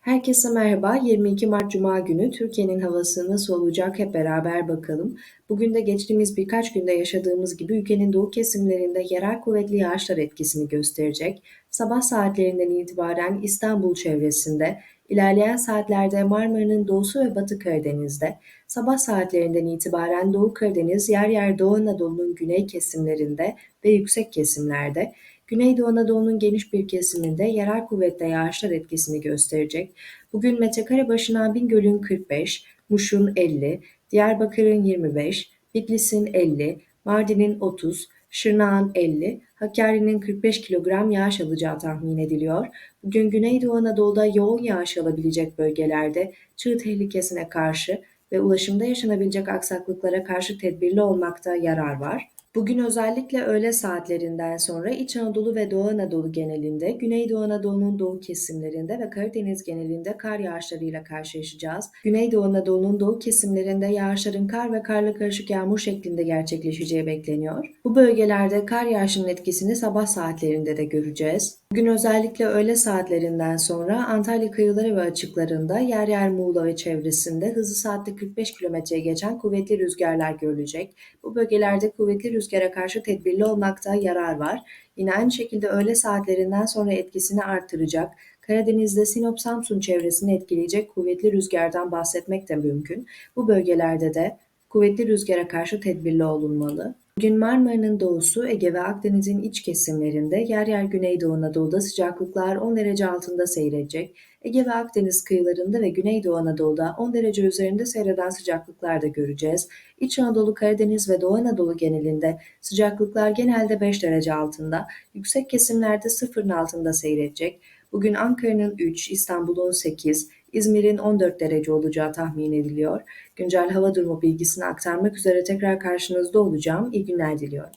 Herkese merhaba. 22 Mart Cuma günü Türkiye'nin havası nasıl olacak hep beraber bakalım. Bugün de geçtiğimiz birkaç günde yaşadığımız gibi ülkenin doğu kesimlerinde yerel kuvvetli yağışlar etkisini gösterecek. Sabah saatlerinden itibaren İstanbul çevresinde, ilerleyen saatlerde Marmara'nın doğusu ve batı Karadeniz'de, sabah saatlerinden itibaren Doğu Karadeniz, yer yer Doğu Anadolu'nun güney kesimlerinde ve yüksek kesimlerde, Güneydoğu Anadolu'nun geniş bir kesiminde yerel kuvvetle yağışlar etkisini gösterecek. Bugün metrekare başına Bingöl'ün 45, Muş'un 50, Diyarbakır'ın 25, Bitlis'in 50, Mardin'in 30, Şırnak'ın 50, Hakkari'nin 45 kilogram yağış alacağı tahmin ediliyor. Bugün Güneydoğu Anadolu'da yoğun yağış alabilecek bölgelerde çığ tehlikesine karşı ve ulaşımda yaşanabilecek aksaklıklara karşı tedbirli olmakta yarar var. Bugün özellikle öğle saatlerinden sonra İç Anadolu ve Doğu Anadolu genelinde, Güneydoğu Anadolu'nun doğu kesimlerinde ve Karadeniz genelinde kar yağışlarıyla karşılaşacağız. Güneydoğu Anadolu'nun doğu kesimlerinde yağışların kar ve karla karışık yağmur şeklinde gerçekleşeceği bekleniyor. Bu bölgelerde kar yağışının etkisini sabah saatlerinde de göreceğiz. Bugün özellikle öğle saatlerinden sonra Antalya kıyıları ve açıklarında yer yer Muğla ve çevresinde hızı saatte 45 kilometreye geçen kuvvetli rüzgarlar görülecek. Bu bölgelerde kuvvetli rüzgara karşı tedbirli olmakta yarar var. Yine aynı şekilde öğle saatlerinden sonra etkisini artıracak. Karadeniz'de Sinop-Samsun çevresini etkileyecek kuvvetli rüzgardan bahsetmek de mümkün. Bu bölgelerde de kuvvetli rüzgara karşı tedbirli olunmalı. Bugün Marmara'nın doğusu, Ege ve Akdeniz'in iç kesimlerinde yer yer Güneydoğu Anadolu'da sıcaklıklar 10 derece altında seyredecek. Ege ve Akdeniz kıyılarında ve Güneydoğu Anadolu'da 10 derece üzerinde seyreden sıcaklıklar da göreceğiz. İç Anadolu, Karadeniz ve Doğu Anadolu genelinde sıcaklıklar genelde 5 derece altında, yüksek kesimlerde sıfırın altında seyredecek. Bugün Ankara'nın 3, İstanbul'un 8, İzmir'in 14 derece olacağı tahmin ediliyor. Güncel hava durumu bilgisini aktarmak üzere tekrar karşınızda olacağım. İyi günler diliyorum.